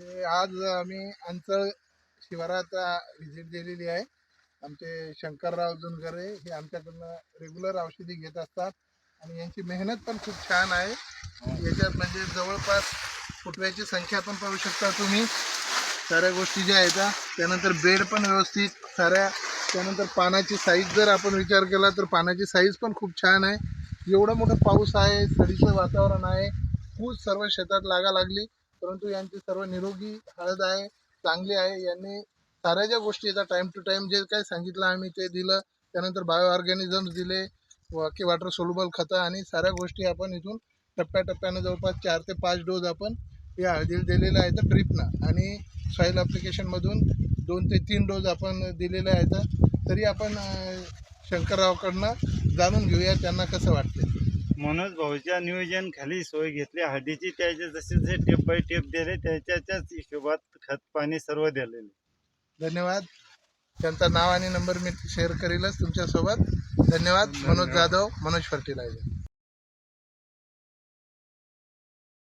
हे आज आम्ही अंचळ शिवारात व्हिजिट दिलेली आहे. आमचे शंकरराव जुनगरे हे आमच्याकडनं रेग्युलर औषधी घेत असतात आणि यांची मेहनत पण खूप छान आहे. याच्यात म्हणजे जवळपास फुटव्याची संख्या पण पाहू शकता तुम्ही. साऱ्या गोष्टी ज्या आहेत त्यानंतर बेड पण व्यवस्थित साऱ्या त्यानंतर पानाची साईज जर आपण विचार केला तर पानाची साईज पण खूप छान आहे. एवढा मोठा पाऊस आहे सडीचं वातावरण आहे. खूप सर्व शेतात लागा लागली परंतु यांची सर्व निरोगी हळद आहे चांगली आहे. यांनी साऱ्या ज्या गोष्टी येतात टाईम टू टाईम जे काही सांगितलं आम्ही ते दिलं. त्यानंतर बायो ऑर्गॅनिझम्स दिले की वॉटर सोल्युबल खतं आणि साऱ्या गोष्टी आपण इथून टप्प्याटप्प्यानं जवळपास चार ते पाच डोज आपण या हळदीला दिलेले आहेत ड्रिपनं आणि सॉईल ॲप्लिकेशनमधून दोन ते तीन डोज आपण दिलेले आहेत. तरी आपण शंकररावकडनं जाणून घेऊया त्यांना कसं वाटतं मनोज भाऊच्या नियोजन खाली सोय घेतली. हळदीची त्याचे जसे जसे टेप बाय टेप दिले त्याच्या त्याच हिशोबात खत पाणी सर्व दिलेले. धन्यवाद. त्यांचा नाव आणि नंबर मी शेअर करीलच तुमच्यासोबत. धन्यवाद. मनोज. जाधव मनोज फर्टिलायझर.